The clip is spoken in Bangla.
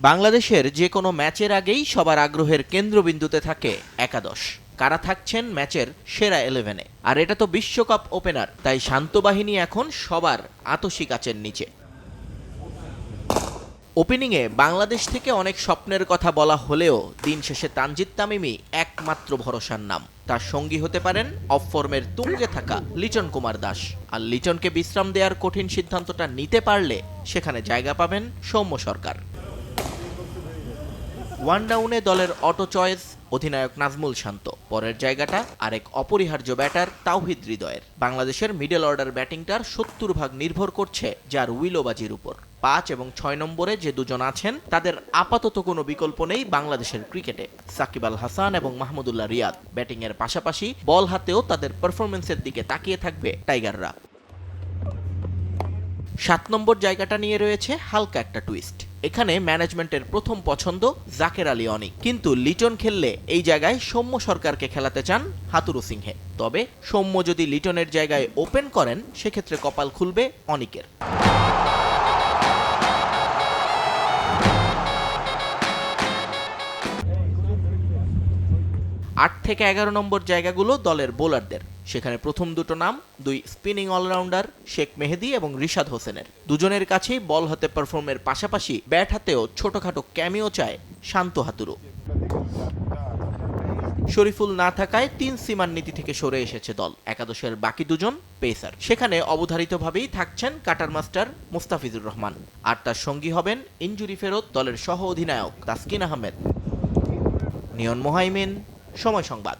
বাংলাদেশের যে কোনো ম্যাচের আগেই সবার আগ্রহের কেন্দ্রবিন্দুতে থাকে একাদশ। কারা থাকছেন ম্যাচের সেরা ইলেভেনে আর এটা তো বিশ্বকাপ ওপেনার তাই শান্ত বাহিনী এখন সবার আতসী কাচের নিচে। ওপেনিংয়ে বাংলাদেশ থেকে অনেক স্বপ্নের কথা বলা হলেও দিন শেষে তানজিদ তামিমি একমাত্র ভরসার নাম। তার সঙ্গী হতে পারেন অফ ফর্মের তুঙ্গে থাকা লিটন কুমার দাস। আর লিটনকে বিশ্রাম দেওয়ার কঠিন সিদ্ধান্তটা নিতে পারলে সেখানে জায়গা পাবেন সৌম্য সরকার। ওয়ান ডাউনে দলের অটো চয়েস অধিনায়ক নাজমুল শান্ত। পরের জায়গাটা আরেক অপরিহার্য ব্যাটার তাওহিদ হৃদয়ের। বাংলাদেশের মিডল অর্ডার ব্যাটিংটার সত্তর ভাগ নির্ভর করছে যার উইলোবাজির উপর। পাঁচ এবং ছয় নম্বরে যে দুজন আছেন, তাদের আপাতত কোনো বিকল্প নেই বাংলাদেশের ক্রিকেটে। সাকিব আল হাসান এবং মাহমুদুল্লাহ রিয়াদ। ব্যাটিংয়ের পাশাপাশি বল হাতেও তাদের পারফরমেন্সের দিকে তাকিয়ে থাকবে টাইগাররা। সাত নম্বর জায়গাটা নিয়ে রয়েছে হালকা একটা টুইস্ট এখানে ম্যানেজমেন্টের প্রথম পছন্দ জাকের আলী অনিক। কিন্তু লিটন খেললে এই জায়গায় সৌম্য সরকারকে খেলাতে চান হাতুরু সিংহে। তবে সৌম্য যদি লিটনের জায়গায় ওপেন করেন, সেক্ষেত্রে কপাল খুলবে অনিকের। আট থেকে এগারো নম্বর জায়গাগুলো দলের বোলারদের। সেখানে প্রথম দুটো নাম, দুই স্পিনিং অলরাউন্ডার শেখ মেহেদি এবং রিশাদ হোসেনের। দুজনের কাছেই বল হাতে পারফর্মের পাশাপাশি ব্যাট হাতেও ছোটখাটো ক্যামিও চায় শান্ত হাতুরু। শরীফুল না থাকায় তিন সীমার নীতি থেকে সরে এসেছে দল। একাদশের বাকি দুজন পেসার। সেখানে অবধারিতভাবেই থাকছেন কাটার মাস্টার মুস্তাফিজুর রহমান। আর তার সঙ্গী হবেন ইঞ্জুরি ফেরত দলের সহ অধিনায়ক তাসকিন আহমেদ। নিয়ন মোহাইমিন সময় সংবাদ।